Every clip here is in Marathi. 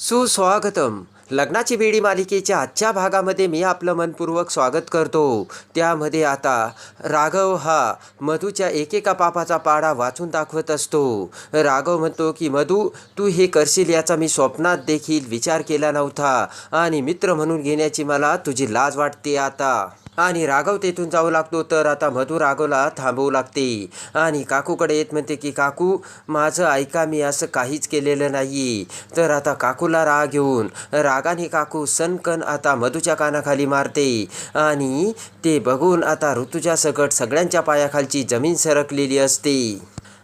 सुस्वागतम. लग्नाची बेडी मालिकेच्या आजच्या भागामध्ये मी आपलं मनपूर्वक स्वागत करतो. त्यामध्ये आता राघव हा मधूच्या एकेका पापाचा पाडा वाचून दाखवत असतो. राघव म्हणतो की मधू तू हे करशील याचा मी स्वप्नात देखील विचार केला नव्हता आणि मित्र म्हणून घेण्याची मला तुझी लाज वाटते आता. आणि राघव तेथून जाऊ लागतो तर आता मधू राघवला थांबवू लागते. आणि काकूकडे येत म्हणते की काकू माझं ऐका मी असं काहीच केलेलं नाही तर आता काकूला राग येऊन रागाने काकू सनकन आता मधूच्या कानाखाली मारते. आणि ते बघून आता ऋतूच्या सकट सगळ्यांच्या पायाखालची जमीन सरकलेली असते.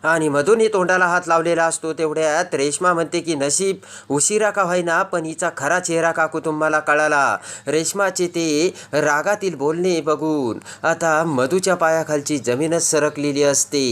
आणि मधूनही तोंडाला हात लावलेला असतो. तेवढ्यात रेश्मा म्हणते की नशीब उशिरा का होईना पण हिचा खरा चेहरा काकू तुम्हाला कळाला. रेश्माचे ते रागातील बोलणे बघून आता मधूच्या पायाखालची जमीनच सरकलेली असते.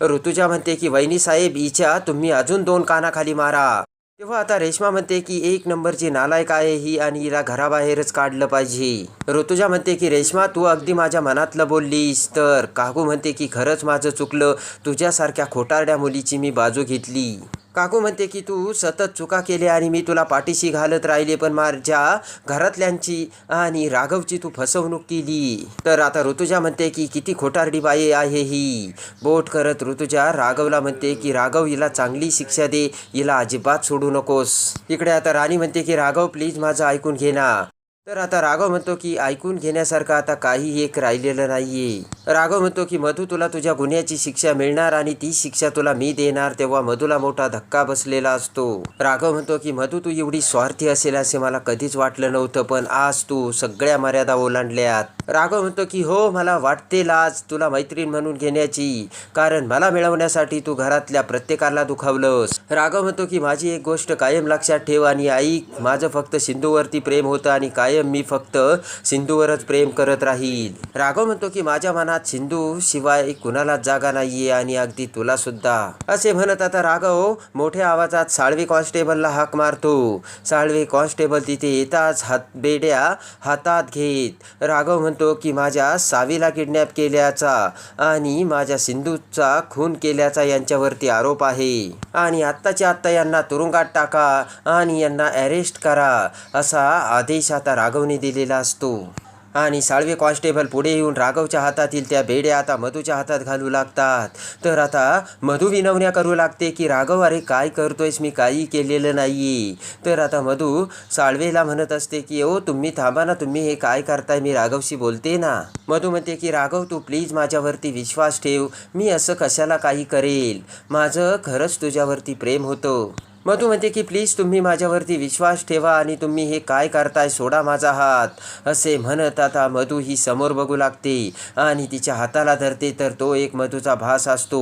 ऋतुजा म्हणते की वहिनी साहेब हिच्या तुम्ही अजून दोन कानाखाली मारा. तेव्हा आता रेश्मा म्हणते की एक नंबरची नालायक आहे ही आणि हिला घराबाहेरच काढलं पाहिजे. ऋतुजा म्हणते की रेश्मा तू अगदी माझ्या मनातलं बोललीस तर. काकू म्हणते की खरंच माझं चुकलं. तुझ्यासारख्या खोटारड्या मुलीची मी बाजू घेतली. काकू म्हणते की तू सतत चुका केल्या आणि मी तुला पाठीशी घालत राहिले पण माझ्या घरातल्यांची आणि राघवची तू फसवणूक केली. तर आता ऋतुजा म्हणते की किती खोटारडी बाई आहे ही. बोट करत ऋतुजा राघवला म्हणते की राघव हिला चांगली शिक्षा दे. हिला अजिबात सोडू नकोस. इकडे आता राणी म्हणते की राघव प्लीज माझं ऐकून घे ना. तर आता राघव म्हणतो की ऐकून घेण्यासारखं आता काही एक राहिलेलं नाहीये. राघव म्हणतो की मधू तुला तुझ्या गुन्ह्याची शिक्षा मिळणार आणि ती शिक्षा तुला मी देणार. तेव्हा मधूला मोठा धक्का बसलेला असतो. राघव म्हणतो की मधू तू एवढी स्वार्थी असेल असे मला कधीच वाटलं नव्हतं पण आज तू सगळ्या मर्यादा ओलांडल्यात. राघव म्हणतो की हो मला वाटते लाज तुला मैत्रीण म्हणून घेण्याची. कारण मला मिळवण्यासाठी तू घरातल्या प्रत्येकाला दुखावलंस. राघव म्हणतो की माझी एक गोष्ट कायम लक्षात ठेव आणि ऐक. माझं फक्त सिंधूवरती प्रेम होतं आणि कायम मी फक्त सिंधूवरच प्रेम करत राहील. राघव म्हणतो की माझ्या मनात सिंधू शिवाय कुणालाच जागा नाहीये आणि अगदी तुला सुद्धा. असे म्हणत आता राघव मोठ्या आवाजात साळवे कॉन्स्टेबलला हाक मारतो. साळवे कॉन्स्टेबल तिथे येताच हात बेड्या हातात घेत राघव म्हणतो की माझ्या सावीला किडनॅप केल्याचा आणि माझ्या सिंधूचा खून केल्याचा यांच्यावरती आरोप आहे. आणि आत्ताच्या आत्ता यांना तुरुंगात टाका आणि यांना अरेस्ट करा असा आदेश आता राघवने दिलेला असतो. आणि साळवे कॉन्स्टेबल पुढे येऊन राघवच्या हातातील त्या बेड्या आता मधूच्या हातात घालू लागतात. तर आता मधू विनवण्या करू लागते की राघव अरे काय करतोयस? मी काही केलेलं नाही तर आता मधू साळवेला म्हणत असते की ओ तुम्ही थांबा ना तुम्ही हे काय करताय? मी राघवशी बोलते ना. मधू म्हणते की राघव तू प्लीज माझ्यावरती विश्वास ठेव. मी असं कशाला काही करेल? माझं खरंच तुझ्यावरती प्रेम होतं. मधू म्हणते की प्लीज तुम्ही माझ्यावरती विश्वास ठेवा आणि तुम्ही हे काय करताय सोडा माझा हात. असे म्हणत आता मधू ही समोर बघू लागते आणि तिच्या हाताला धरते तर तो एक मधूचा भास असतो.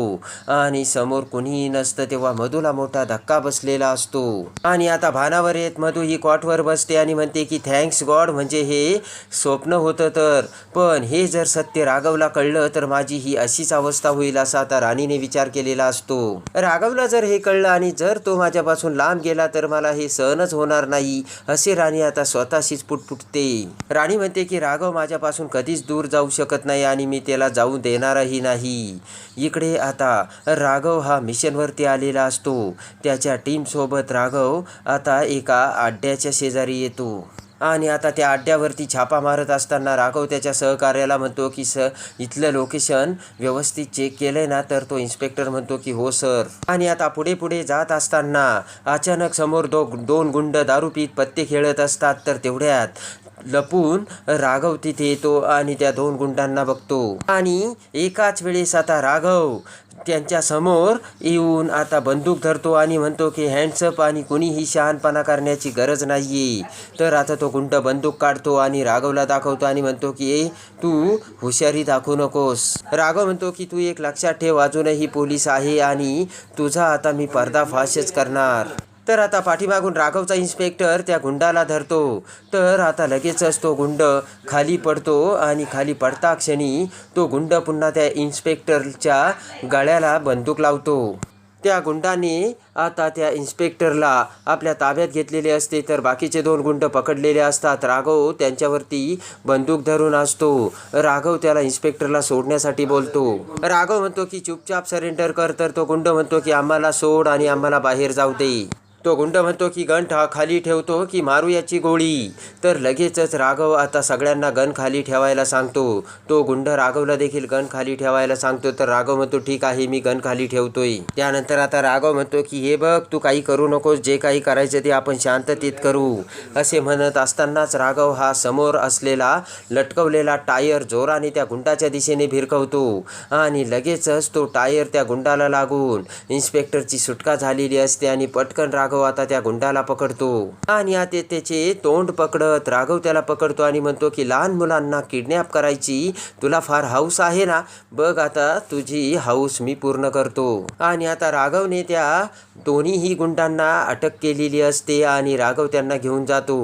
आणि समोर कुणीही नसतं तेव्हा मधूला मोठा धक्का बसलेला असतो. आणि आता भानावर येत मधू ही कॉटवर बसते आणि म्हणते की थँक्स गॉड म्हणजे हे स्वप्न होतं तर. पण हे जर सत्य राघवला कळलं तर माझी ही अशीच अवस्था होईल असा आता राणीने विचार केलेला असतो. राघवला जर हे कळलं आणि जर तो माझ्या माझ्यापासून लांब गेला तर मला हे सहनच होणार नाही असे राणी आता स्वतःशीच पुटपुटते. राणी म्हणते की राघव माझ्यापासून कधीच दूर जाऊ शकत नाही आणि मी त्याला जाऊ देणारही नाही. इकडे आता राघव हा मिशनवरती आलेला असतो. त्याच्या टीमसोबत राघव आता एका आड्याच्या शेजारी येतो. आणि आता त्या अड्ड्यावरती छापा मारत असताना राघव त्याच्या सहकार्याला म्हणतो की स इथलं लोकेशन व्यवस्थित चेक केलंय ना तर तो इन्स्पेक्टर म्हणतो की हो सर. आणि आता पुढे पुढे जात असताना अचानक समोर दो दोन गुंड दारू पीत पत्ते खेळत असतात तर तेवढ्यात लपून राघव तिथे येतो आणि त्या दोन गुंडांना बघतो. आणि एकाच वेळेस आता राघव त्यांच्यासमोर येऊन आता बंदूक धरतो आणि म्हणतो की हँड्सअप आणि कुणीही शहाणपणा करण्याची गरज नाहीये. तर आता तो गुंड बंदूक काढतो आणि राघवला दाखवतो आणि म्हणतो की ए तू हुशारी दाखवू नकोस. राघव म्हणतो की तू एक लक्षात ठेव अजूनही पोलीस आहे आणि तुझा आता मी पर्दाफाशच करणार. तर आता पाठीमागून राघवचा इन्स्पेक्टर त्या गुंडाला धरतो. तर आता लगेचच तो गुंड खाली पडतो आणि खाली पडता क्षणी तो गुंड पुन्हा त्या इन्स्पेक्टरच्या गळ्याला बंदूक लावतो. त्या गुंडाने आता त्या इन्स्पेक्टरला आपल्या ताब्यात घेतलेले असते तर बाकीचे दोन गुंड पकडलेले असतात. राघव त्यांच्यावरती बंदूक धरून असतो. राघव त्याला इन्स्पेक्टरला सोडण्यासाठी बोलतो. राघव म्हणतो की चुपचाप सरेंडर कर. तर तो गुंड म्हणतो की आम्हाला सोड आणि आम्हाला बाहेर जाऊ दे. तो गुंड म्हणतो की गण ठा खाली ठेवतो की मारू याची गोळी. तर लगेचच राघव आता सगळ्यांना गण खाली ठेवायला सांगतो. तो गुंड राघवला देखील गण खाली ठेवायला सांगतो. तर राघव म्हणतो ठीक आहे मी गण खाली ठेवतोय. त्यानंतर आता राघव म्हणतो की हे बघ तू काही करू नकोस. जे काही करायचं ते आपण शांततेत करू. असे म्हणत असतानाच राघव हा समोर असलेला लटकवलेला टायर जोराने त्या गुंडाच्या दिशेने भिरकवतो. आणि लगेचच तो टायर त्या गुंडाला लागून इन्स्पेक्टरची सुटका झालेली असते आणि पटकन राघव हो, आता त्या गुंडाला पकडतो. आणि आता त्याचे तोंड पकडत राघव त्याला पकडतो आणि म्हणतो की लहान मुलांना किडनॅप करायची तुला फार हाऊस आहे ना? बघ आता तुझी हाऊस मी पूर्ण करतो. आणि आता राघवने त्या दोन्हीही गुंडांना अटक केलेली असते आणि राघव त्यांना घेऊन जातो.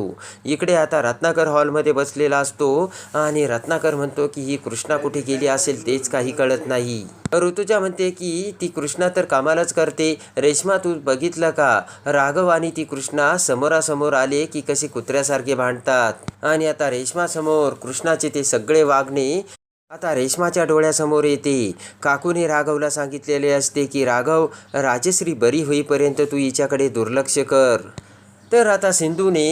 इकडे आता रत्नाकर हॉलमध्ये बसलेला असतो आणि रत्नाकर म्हणतो की ही कृष्णा कुठे गेली असेल तेच काही कळत नाही. ऋतुजा म्हणते की ती कृष्णा तर कामालाच करते. रेश्मा तू बघितलं का? राघव आणि ती कृष्णा समोरासमोर आले की कसे कुत्र्यासारखे भांडतात. आणि आता रेश्मासमोर कृष्णाचे ते सगळे वागणे आता रेश्माच्या डोळ्यासमोर येते. काकूने राघवला सांगितलेले असते की राघव राजश्री बरी होईपर्यंत तू हिच्याकडे दुर्लक्ष कर. तर आता सिंधूने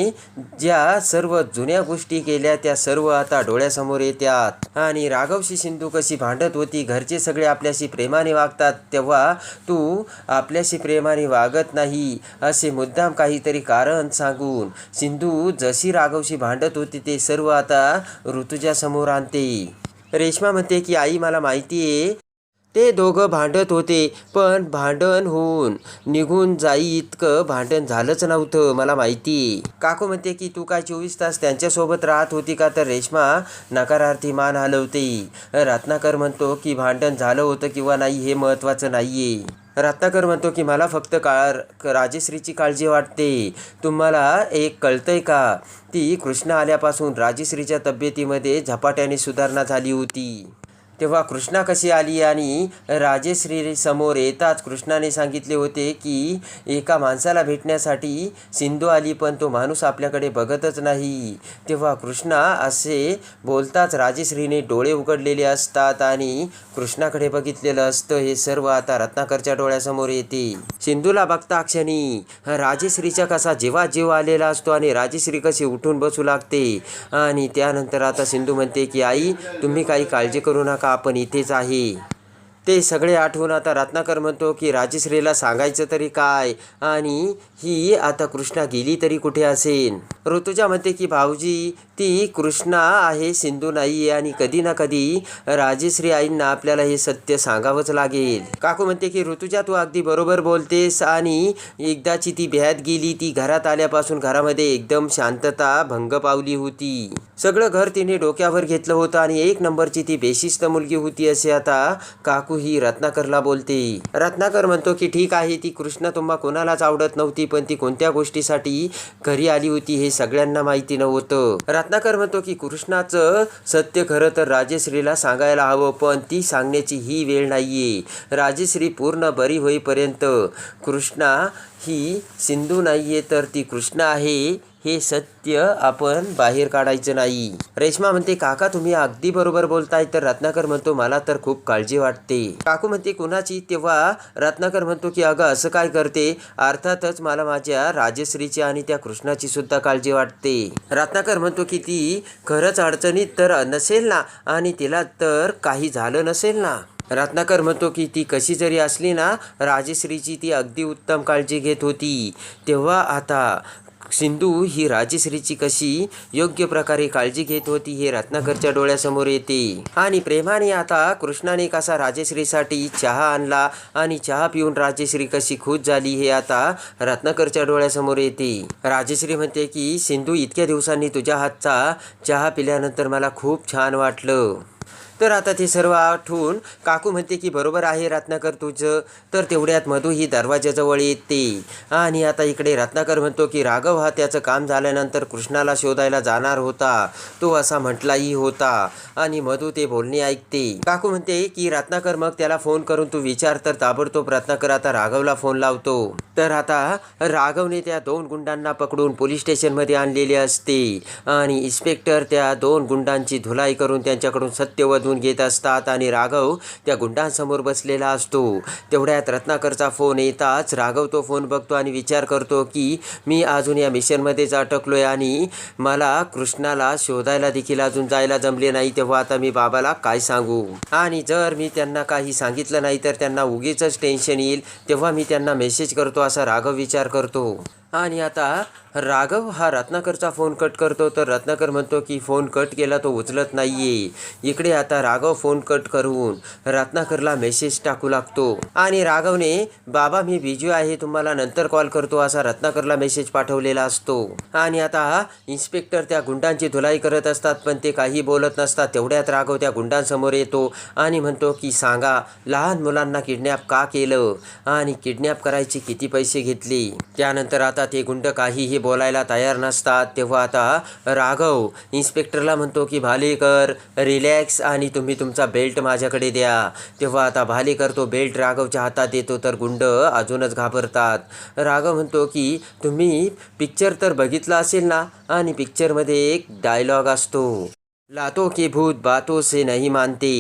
ज्या सर्व जुन्या गोष्टी केल्या त्या सर्व आता डोळ्यासमोर येतात आणि राघवशी सिंधू कशी भांडत होती घरचे सगळे आपल्याशी प्रेमाने वागतात तेव्हा तू आपल्याशी प्रेमाने वागत नाही असे मुद्दाम काहीतरी कारण सांगून सिंधू जशी राघवशी भांडत होती ते सर्व आता ऋतुजासमोर आणते. रेश्मा म्हणते की आई मला माहिती आहे ते दोघं भांडत होते पण भांडण होऊन निघून जाई इतकं भांडण झालंच नव्हतं मला माहिती. आहे. काकू म्हणते की तू काय चोवीस तास त्यांच्यासोबत राहत होती का? तर रेश्मा नकारार्थी मान हलवते. रत्नाकर म्हणतो की भांडण झालं होतं किंवा नाही हे महत्त्वाचं नाही आहे रत्नाकर म्हणतो की मला फक्त काळ राजश्रीची काळजी वाटते. तुम्हाला एक कळतंय का? ती कृष्ण आल्यापासून राजश्रीच्या तब्येतीमध्ये झपाट्याने सुधारणा झाली होती. तेव्हा कृष्णा कशी आली आणि राजेश्री समोर येताच कृष्णाने सांगितले होते की एका माणसाला भेटण्यासाठी सिंधू आली पण तो माणूस आपल्याकडे बघतच नाही. तेव्हा कृष्णा असे बोलताच राजेश्रीने डोळे उघडलेले असतात आणि कृष्णाकडे बघितलेलं असतं. हे सर्व आता रत्नाकरच्या डोळ्यासमोर येते. सिंधूला बघता क्षणी राजेश्रीचा कसा जेव्हा जीव आलेला असतो आणि राजेश्री कशी उठून बसू लागते. आणि त्यानंतर आता सिंधू म्हणते की आई तुम्ही काही काळजी करू नका. आपण इथेच आहे. ते सगळे आठवून आता रत्नाकर म्हणतो की राजश्रीला सांगायचं तरी काय? आणि ही आता कृष्णा गेली तरी कुठे असेल ऋतुजा म्हणते की भाऊजी ती कृष्णा आहे सिंधू नाही आहे आणि कधी ना कधी राजश्री आईंना आपल्याला हे सत्य सांगावंच लागेल. काकू म्हणते की ऋतुजा तू अगदी बरोबर बोलतेस आणि एकदाची ती भ्यात गेली ती घरात आल्यापासून घरामध्ये एकदम शांतता भंग पावली होती. सगळं घर तिने डोक्यावर घेतलं होतं आणि एक नंबरची ती बेशिस्त मुलगी होती असे आता काकू काकू ही रत्नाकरला बोलते. रत्नाकर म्हणतो की ठीक आहे ती कृष्णा तुम्हा कोणालाच आवडत नव्हती पण ती कोणत्या गोष्टीसाठी घरी आली होती हे सगळ्यांना माहिती नव्हतं. रत्नाकर म्हणतो की कृष्णाचं सत्य खरं तर राजेश्रीला सांगायला हवं पण ती सांगण्याची ही वेळ नाहीये. राजश्री पूर्ण बरी होईपर्यंत कृष्णा ही सिंधू नाहीये तर ती कृष्णा आहे हे सत्य आपण बाहेर काढायचं नाही. रेश्मा म्हणते काका तुम्ही अगदी बरोबर बोलताय. तर रत्नाकर म्हणतो मला तर खूप काळजी वाटते. काकू म्हणते कुणाची? तेव्हा रत्नाकर म्हणतो की अगं असं काय करते? अर्थातच मला माझ्या राजश्रीची आणि त्या कृष्णाची सुद्धा काळजी वाटते. रत्नाकर म्हणतो की ती खरंच अडचणीत तर नसेल ना आणि तिला तर काही झालं नसेल ना. रत्नाकर म्हणतो की ती कशी जरी असली ना राजश्रीची ती अगदी उत्तम काळजी घेत होती. तेव्हा आता सिंधू ही राजश्रीची कशी योग्य प्रकारे काळजी घेत होती हे रत्नाकरच्या डोळ्यासमोर येते. आणि प्रेमाने आता कृष्णाने कसा राजश्रीसाठी चहा आणला आणि चहा पिऊन राजश्री कशी खुश झाली हे आता रत्नाकरच्या डोळ्यासमोर येते. राजश्री म्हणते की सिंधू इतक्या दिवसांनी तुझ्या हातचा चहा पिल्यानंतर मला खूप छान वाटलं. तर आता ते सर्व आठवून काकू म्हणते की बरोबर आहे रत्नाकर तुझं. तर तेवढ्यात मधू ही दरवाजाजवळ येते. आणि आता इकडे रत्नाकर म्हणतो की राघव हा त्याचं काम झाल्यानंतर कृष्णाला शोधायला जाणार होता. तो असा म्हटलाही होता. आणि मधू ते बोलणे ऐकते. काकू म्हणते की रत्नाकर मग त्याला फोन करून तू विचार तर ताबडतोब रत्नाकर आता राघवला फोन लावतो. तर आता राघवने त्या दोन गुंडांना पकडून पोलीस स्टेशनमध्ये आणलेले असते. आणि इन्स्पेक्टर त्या दोन गुंडांची धुलाई करून त्यांच्याकडून सत्य वधून घेत असतात आणि राघव त्या गुंडांसमोर बसलेला असतो. तेवढ्यात रत्नाकरचा फोन येताच राघव तो फोन बघतो आणि विचार करतो की मी अजून या मिशनमध्येच अटकलो आहे आणि मला कृष्णाला शोधायला देखील अजून जायला जमले नाही तेव्हा आता मी बाबाला काय सांगू? आणि जर मी त्यांना काही सांगितलं नाही तर त्यांना उगीच टेन्शन येईल. तेव्हा मी त्यांना मेसेज करतो असा राघव विचार करतो. आणि आता राघव हा रत्नाकरचा फोन कट करतो तर रत्नाकर म्हणतो की फोन कट केला तो उचलत नाही आहे इकडे आता राघव फोन कट करून रत्नाकरला मेसेज टाकू लागतो. आणि राघवने बाबा मी बिजी आहे तुम्हाला नंतर कॉल करतो असा रत्नाकरला मेसेज पाठवलेला असतो. आणि आता इन्स्पेक्टर त्या गुंडांची धुलाई करत असतात पण ते काही बोलत नसतात. तेवढ्यात राघव त्या गुंडांसमोर येतो आणि म्हणतो की सांगा लहान मुलांना किडनॅप का केलं? आणि किडनॅप करायचे किती पैसे घेतले? त्यानंतर आता आता ते गुंड काहीही बोलायला तयार नसतात. तेव्हा आता राघव इन्स्पेक्टरला म्हणतो की भालेकर रिलॅक्स आणि तुम्ही तुमचा बेल्ट माझ्याकडे द्या. तेव्हा आता भालेकर तो बेल्ट राघवच्या हातात देतो तर गुंड अजूनच घाबरतात. राघव म्हणतो की तुम्ही पिक्चर तर बघितला असेल ना? आणि पिक्चरमध्ये एक डायलॉग असतो. लातो की भूत बातो से नाही मानते।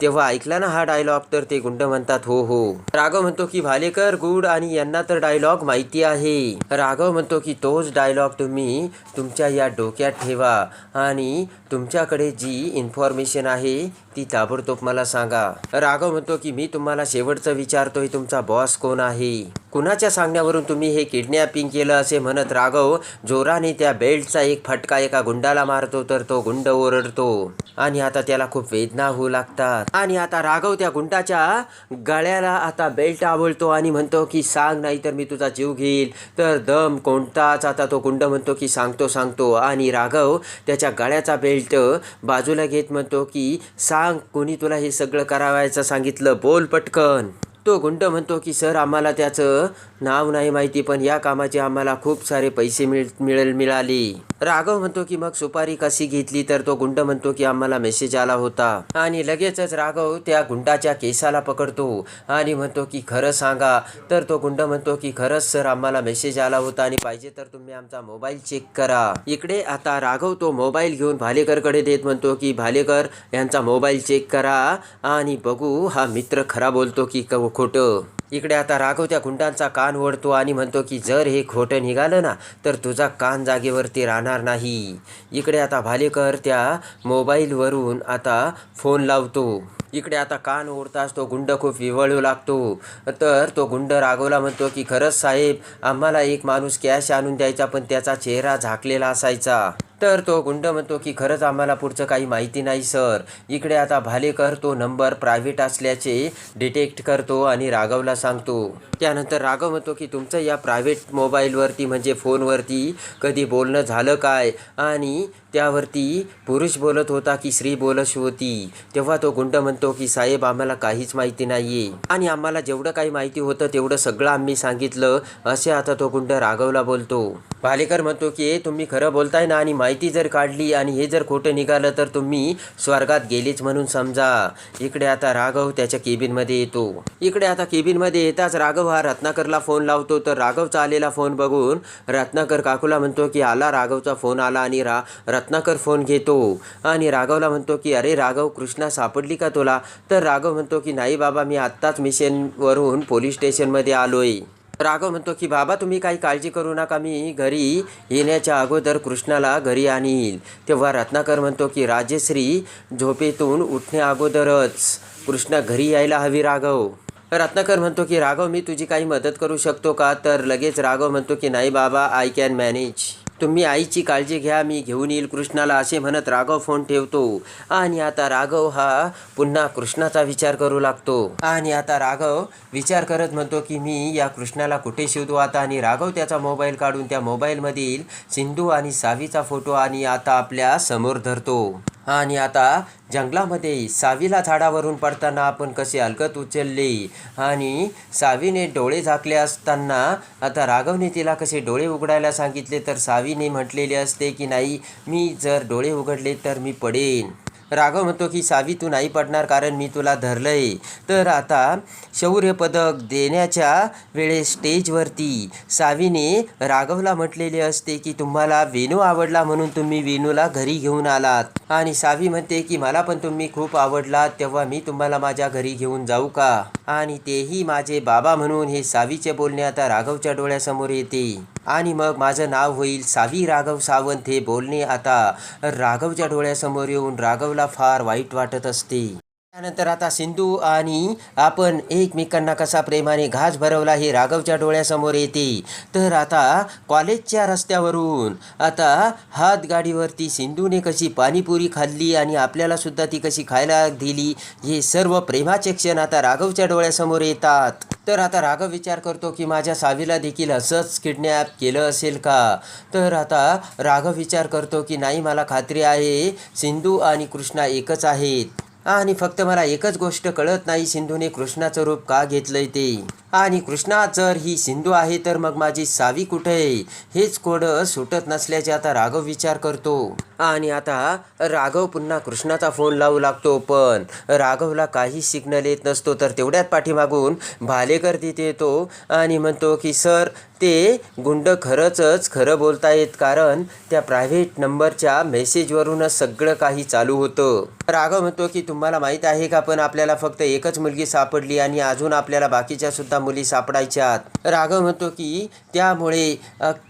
तेव्हा ऐकला ना हा डायलॉग तर ते गुंड म्हणतात हो हो. राघव म्हणतो की भालेकर गुड आणि यांना तर डायलॉग माहिती आहे. राघव म्हणतो की तोच डायलॉग तुम्ही तुमच्या या डोक्यात ठेवा आणि तुमच्याकडे जी इन्फॉर्मेशन आहे ती ताबडतोब मला सांगा. राघव म्हणतो की मी तुम्हाला शेवटचं विचारतोय तुमचा बॉस कोण आहे? कुणाच्या सांगण्यावरून तुम्ही हे किडनॅपिंग केलं असे म्हणत राघव जोराने त्या बेल्टचा एक फटका एका गुंडाला मारतो तर तो गुंड ओरडतो. आणि आता त्याला खूप वेदना होऊ लागतात. आणि आता राघव त्या गुंडाच्या गळ्याला आता बेल्ट आवळतो आणि म्हणतो की सांग नाही तर मी तुझा जीव घेईल. तर दम कोणताच आता तो गुंड म्हणतो की सांगतो सांगतो. आणि राघव त्याच्या गळ्याचा बेल्ट बाजूला घेत म्हणतो की सांग सांग कोणी तुला हे सगळं करावायचं सांगितलं? बोल पटकन. तो गुंड म्हणतो की सर आम्हाला त्याचं नाव नाही माहिती पण या कामाचे आम्हाला खूप सारे पैसे मिळ मिळेल मिळाले. राघव म्हणतो की मग सुपारी कशी घेतली? तर तो गुंड म्हणतो की आम्हाला मेसेज आला होता. आणि लगेचच राघव त्या गुंडाच्या केसाला पकडतो आणि म्हणतो की खरं सांगा. तर तो गुंड म्हणतो की खरंच सर आम्हाला मेसेज आला होता आणि पाहिजे तर तुम्ही आमचा मोबाईल चेक करा. इकडे आता राघव तो मोबाईल घेऊन भालेकरकडे देत म्हणतो की भालेकर यांचा मोबाईल चेक करा. आणि बघू हा मित्र खरा बोलतो की क- खोटं. इकडे आता राघव त्या गुंडांचा कान ओढतो आणि म्हणतो की जर हे खोटं निघालं ना तर तुझा कान जागेवरती राहणार नाही. इकडे आता भालेकर त्या मोबाईलवरून आता फोन लावतो. इकडे आता कान ओढताच तो गुंड खूप विवळू लागतो. तर तो गुंड राघवला म्हणतो की खरंच साहेब आम्हाला एक माणूस कॅश आणून द्यायचा पण त्याचा चेहरा झाकलेला असायचा. तर तो गुंड म्हणतो की खरंच आम्हाला पुढचं काही माहिती नाही सर. इकडे आता भालेकर तो नंबर प्रायव्हेट असल्याचे डिटेक्ट करतो आणि राघवला सांगतो. त्यानंतर राघव म्हणतो की तुमचं या प्रायव्हेट मोबाईलवरती म्हणजे फोनवरती कधी बोलणं झालं काय? आणि त्यावरती पुरुष बोलत होता की स्त्री बोलत होती. तेव्हा तो गुंड म्हणतो की साहेब आम्हाला काहीच माहिती नाहीये. आणि आम्हाला जेवढं काही माहिती होतं तेवढं सगळं आम्ही सांगितलं असे आता तो गुंड राघवला बोलतो. भालेकर म्हणतो की हे तुम्ही खरं बोलताय ना आणि माहिती जर काढली आणि हे जर खोटं निघालं तर तुम्ही स्वर्गात गेलीच म्हणून समजा. इकडे आता राघव त्याच्या केबिनमध्ये येतो. इकडे आता केबिनमध्ये येताच राघव हा रत्नाकरला फोन लावतो. तर राघवचा आलेला फोन बघून रत्नाकर काकूला म्हणतो की आला राघवचा फोन आला आणि रा रत्नाकर फोन घेतो आणि राघवला म्हणतो की अरे राघव कृष्णा सापडली का तुला? तर राघव म्हणतो की नाही बाबा मी आत्ताच मिशनवरून पोलीस स्टेशनमध्ये आलोय. राघव म्हणतो की बाबा तुम्ही काही काळजी करू नका मी घरी येण्याच्या अगोदर कृष्णाला घरी आणील. तेव्हा रत्नाकर म्हणतो की राजेश्री झोपेतून उठण्या अगोदरच कृष्णा घरी यायला हवी राघव. रत्नाकर म्हणतो की राघव मी तुझी काही मदत करू शकतो का? तर लगेच राघव म्हणतो की नाही बाबा आय कॅन मॅनेज तुम्ही आईची काळजी घ्या मी घेऊन येईल कृष्णाला असे म्हणत राघव फोन ठेवतो. आणि आता राघव हा पुन्हा कृष्णाचा विचार करू लागतो. आणि आता राघव विचार करत म्हणतो की मी या कृष्णाला कुठे शोधू आता? आणि राघव त्याचा मोबाईल काढून त्या मोबाईलमधील सिंधू आणि सावीचा फोटो आणि आता आपल्यासमोर धरतो. आणि आता जंगलामध्ये सावीला झाडावरून पडताना आपण कसे हलकत उचलले? आणि सावीने डोळे झाकले असताना आता राघवने तिला कसे डोळे उघडायला सांगितले? तर सावीने म्हटलेले असते की नाही मी जर डोळे उघडले तर मी पडेन. राघव म्हणतो की सावी तू नाही पडणार कारण मी तुला धरलंय. तर आता शौर्य पदक देण्याच्या वेळेस स्टेजवरती सावीने राघवला म्हटलेले असते की तुम्हाला वेणू आवडला म्हणून तुम्ही वेणूला घरी घेऊन आलात. आणि सावी म्हणते की मला पण तुम्ही खूप आवडलात तेव्हा मी तुम्हाला माझ्या घरी घेऊन जाऊ का? आणि तेही माझे बाबा म्हणून हे सावीचे बोलणे आता राघवच्या डोळ्यासमोर येते. आणि मग माझं नाव होईल सावी राघव सावंत हे बोलणे आता राघवच्या डोळ्यासमोर येऊन राघवला फार वाईट वाटत असते. त्यानंतर आता सिंधू आणि आपण एकमेकांना कसा प्रेमाने घास भरवला हे राघवच्या डोळ्यासमोर येते. तर आता कॉलेजच्या रस्त्यावरून आता हातगाडीवरती सिंधूने कशी पाणीपुरी खाल्ली आणि आपल्याला सुद्धा ती कशी खायला दिली हे सर्व प्रेमाचे क्षण आता राघवच्या डोळ्यासमोर येतात. तर आता राघव विचार करतो की माझ्या सावीला देखील असंच किडनॅप केलं असेल का? तर आता राघव विचार करतो की नाही मला खात्री आहे सिंधू आणि कृष्णा एकच आहेत. आणि फक्त मला एकच गोष्ट कळत नाही सिंधूने कृष्णाचं रूप का घेतलंय ते? आणि कृष्णा जर ही सिंधू आहे तर मग माझी सावी कुठे? आहे हेच कोड सुटत नसल्याचे आता राघव विचार करतो. आणि आता राघव पुन्हा कृष्णाचा फोन लावू लागतो पण राघवला काही सिग्नल येत नसतो तर तेवढ्यात पाठीमागून भालेकर तिथे येतो आणि म्हणतो की सर ते गुंड खरंच खरं बोलतायत कारण त्या प्रायव्हेट नंबरच्या मेसेजवरूनच सगळं काही चालू होतं. राघव म्हणतो की तुम्हाला माहीत आहे का पण आपल्याला फक्त एकच मुलगी सापडली आणि अजून आपल्याला बाकीच्या सुद्धा मुली सापडायच्यात. राघव म्हणतो की त्यामुळे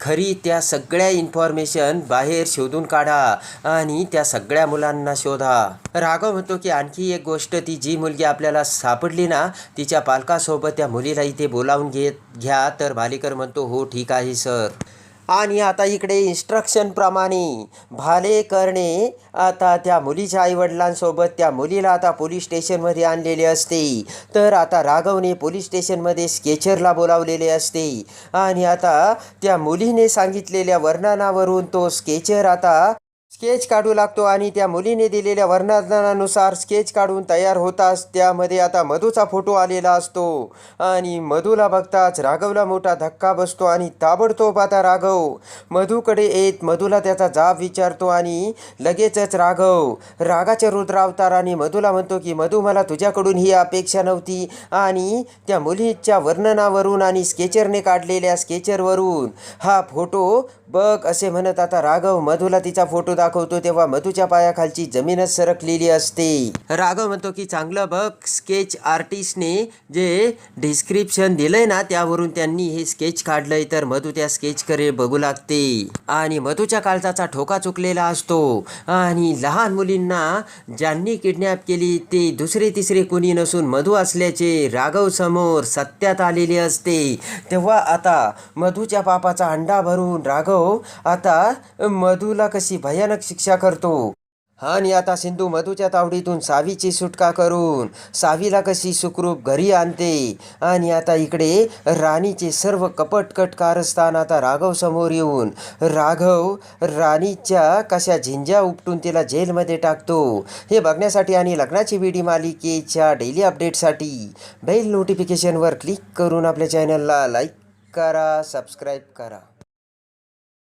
खरी त्या सगळ्या इन्फॉर्मेशन बाहेर शोधून काढा आणि त्या सगळ्या मुलांना शोधा. राघव म्हणतो की आणखी एक गोष्ट ती जी मुलगी आपल्याला सापडली ना तिच्या पालकासोबत त्या मुलीला इथे बोलावून घेत घ्या. तर भालेकर म्हणतो हो ठीक आहे सर. आणि आता इकडे इन्स्ट्रक्शनप्रमाणे भालेकरने आता त्या मुलीच्या आईवडिलांसोबत त्या मुलीला आता पोलीस स्टेशनमध्ये आणलेले असते. तर आता राघवने पोलीस स्टेशनमध्ये स्केचरला बोलावलेले असते. आणि आता त्या मुलीने सांगितलेल्या वर्णनावरून तो स्केचर आता स्केच काढू लागतो आणि त्या मुलीने दिलेल्या वर्णनानुसार स्केच काढून तयार होताच. त्यामध्ये आता मधूचा फोटो आलेला असतो. आणि मधूला बघताच राघवला मोठा धक्का बसतो आणि ताबडतोब आता राघव मधूकडे येत मधूला त्याचा जाब विचारतो आणि लगेचच राघव रागाच्या रुद्रावताराने मधूला म्हणतो की मधू मला तुझ्याकडून ही अपेक्षा नव्हती. आणि त्या मुलीच्या वर्णनावरून आणि स्केचरने काढलेल्या स्केचरवरून हा फोटो बघ असे म्हणत आता राघव मधूला तिचा फोटो दाखवतो तेव्हा मधूच्या पायाखालची जमीनच सरकलेली असते. राघव म्हणतो की चांगलं बघ स्केच आर्टिस्टने जे डिस्क्रिप्शन दिलंय ना त्यावरून त्यांनी हे स्केच काढलंय तर मधू त्या स्केचकडे बघू लागते. आणि मधूच्या काळजाचा ठोका चुकलेला असतो. आणि लहान मुलींना ज्यांनी किडनॅप केली ते दुसरे तिसरे कोणी नसून मधू असल्याचे राघव समोर सत्यात आलेले असते. तेव्हा आता मधूच्या पापाचा अंडा भरून राघव आता मधूला कशी भयानक शिक्षा करतो. आणि आता सिंधू मधूच्या तावडीतून सावीची सुटका करून सावीला कशी सुखरूप घरी आणते. आणि आता इकडे राणीचे सर्व कपटकट कारस्थान आता राघव समोर येऊन राघव राणीच्या कशा झिंज्या उपटून तिला जेलमध्ये टाकतो. हे बघण्यासाठी आणि लग्नाची व्हिडी मालिकेच्या डेली अपडेटसाठी बेल नोटिफिकेशनवर क्लिक करून आपल्या चॅनलला लाईक करा सबस्क्राईब करा.